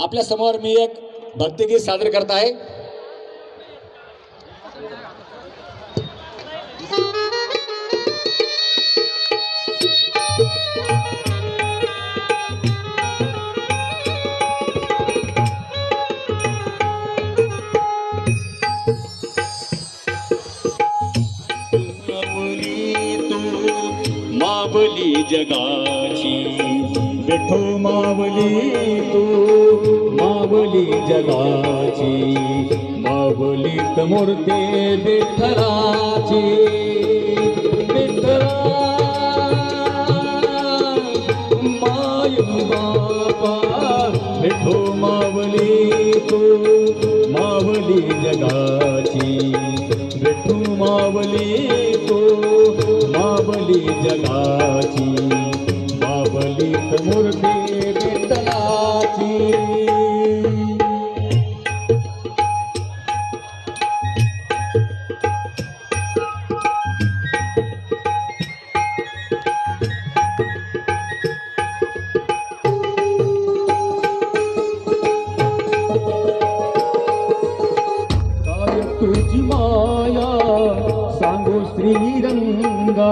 आपल्या समोर मी एक भक्तिगीत सादर करत माऊली जगाची. विठो मावली तू मावली जगाची मावलीत मूर्ती विठ्ठलाची. विठ्ठला माय बापा विठो मावली तू मावली जगाची. विठू मावली तू मावली जगाची. मावलीत मूर्ती विठ्ठलाची काय तुझी माया सांगू श्रीरंगा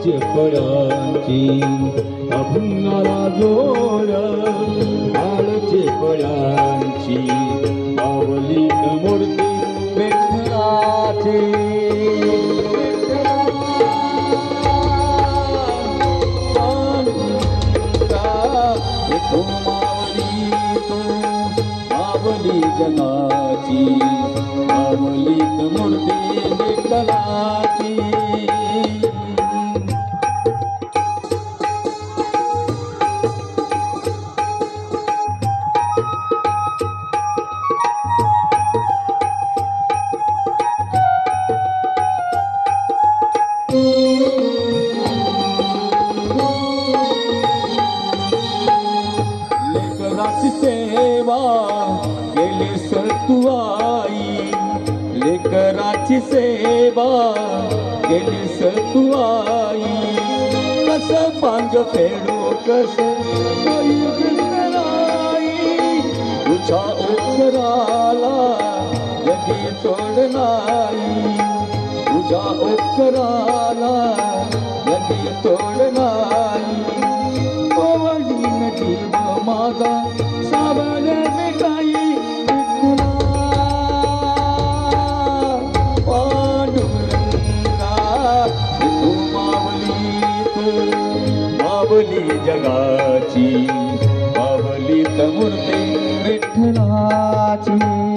आळचे पळांची अभंगारा जोड आळचे पळांची पावली मूर्ती विठ्ठलाची मावली जगाची मावलीत मूर्ती तू आई लेकराची सेवा केलीस तू आई कस पांग फेडू कस तुझ्या ओकराला जगी तोड नाही? तुझ्या ओकराला जगी तोड नाही? पवळी नदी माझा माऊली जगाची बावली तमूर्ती विठ्ठलाची